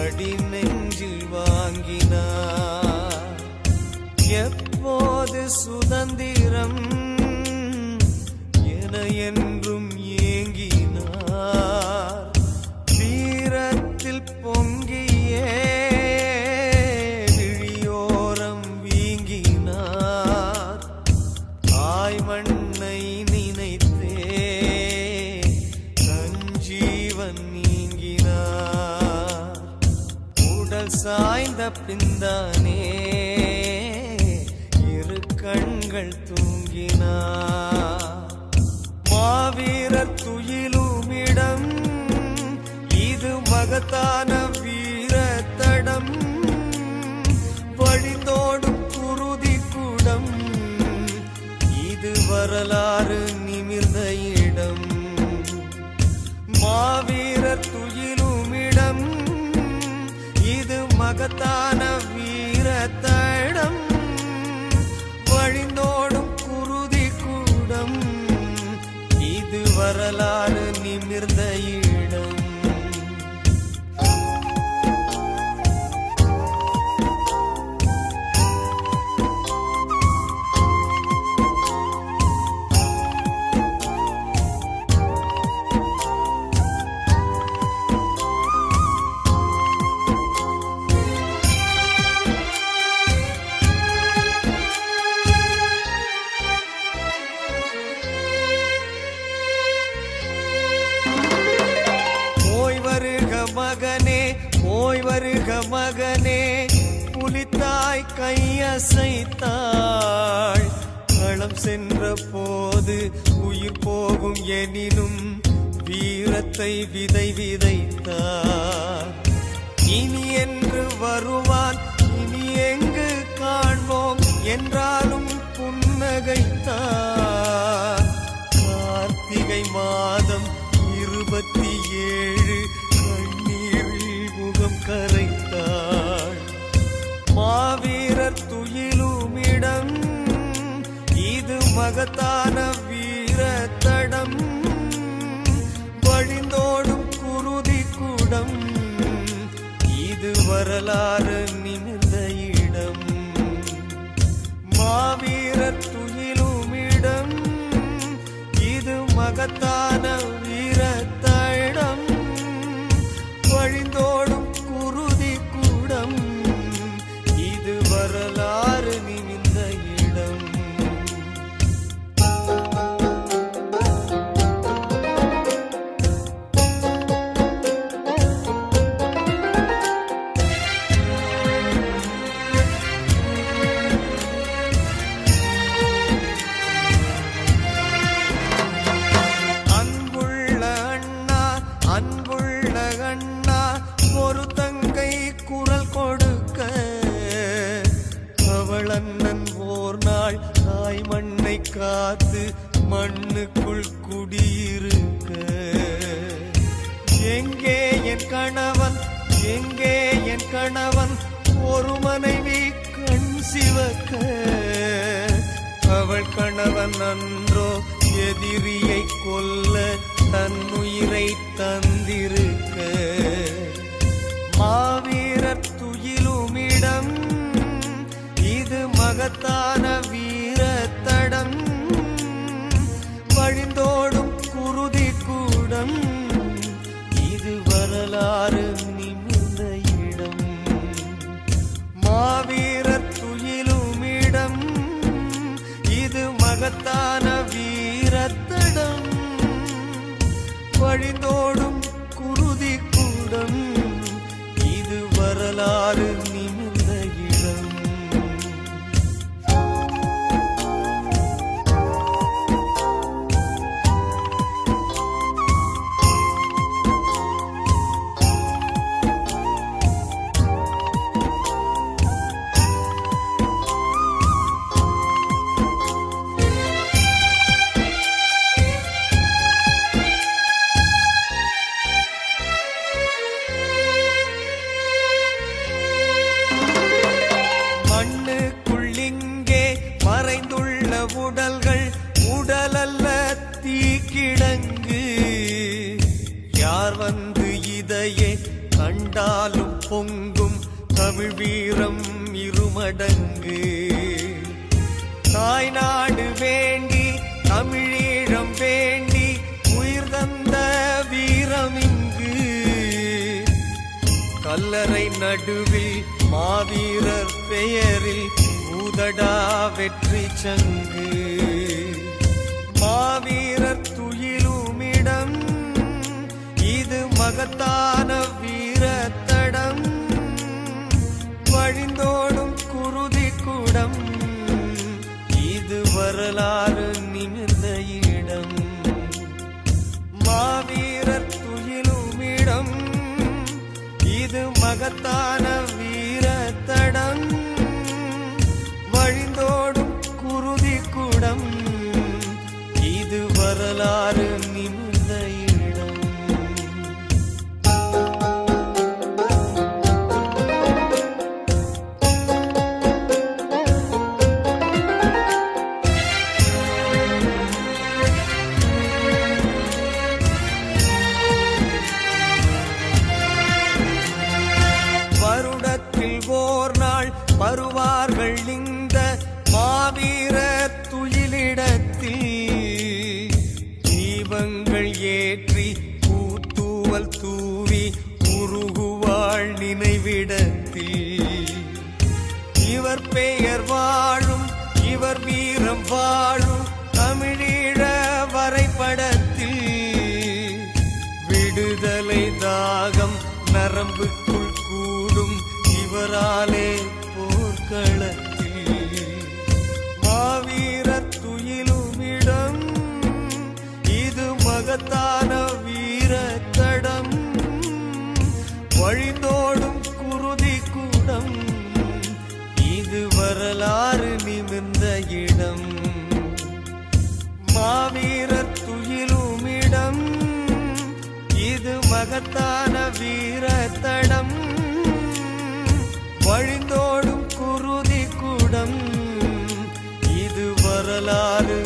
அடி நெஞ்சில் வாங்கினார். எப்போது சுதந்திரம் என என்றும் ஏங்கினார். கண்கள் தூங்கினார் மாவீரர் துயிலுமிடம் இது மகத்தான வீர தடம் வழிந்தோடும் குருதி குடம் இது வரலாறு வருக மகனே புலித்தாய் கையசைத்தாள் களம் சென்ற போது உயிர் போகும் எனினும் வீரத்தை விதை விதைத்தார். இனி என்று வருவான் இனி எங்கு காண்போம் என்றாலும் புன்னகைத்தார். கார்த்திகை மாதம் இருபத்தி ஏழு வரலாறு நிமிர்ந்த இடம். மாவீரர் துயிலுமிடம் இது மகத்தான அவள் ஓர் நாள் தாய் மண்ணை காத்து மண்ணுக்குள் குடியிருக்க. எங்கே என் கணவன் எங்கே என் கணவன் ஒரு மனைவி கண் சிவக்க. அவள் கணவன் அன்றோ எதிரியை கொல்ல தன்னுயிரை தந்திருக்க. மாவீரர் துயிலுமிடம் இது மகத்தான வீர தடம். வழிந்தோடும் குருதி கூடம். இது வரலாறு நிமிர்ந்த இடம். மாவீரர் துயிலுமிடம் இது மகத்தான வீரத்தடம் வழிந்தோடும் கண்டாலும் பொங்கும் தமிழ் வீரம் இருமடங்கு. தாய்நாடு வேண்டி தமிழீழம் வேண்டி உயிர் தந்த வீரம் இங்கு. கல்லறை நடுவில் மாவீரர் பெயரில் ஊதடா வெற்றி சங்கு. மாவீரர் துயிலுமிடம் இது மகத்தான வீரத்தடம். வழிந்தோடும் குருதி குடம். இது வரலாறு நிமிர்ந்த இடம். மாவீரர் துயிலுமிடம் இது மகத்தான மகத்தான வீர தடம் வழிந்தோடும் குருதி கூடம். இது வரலாறு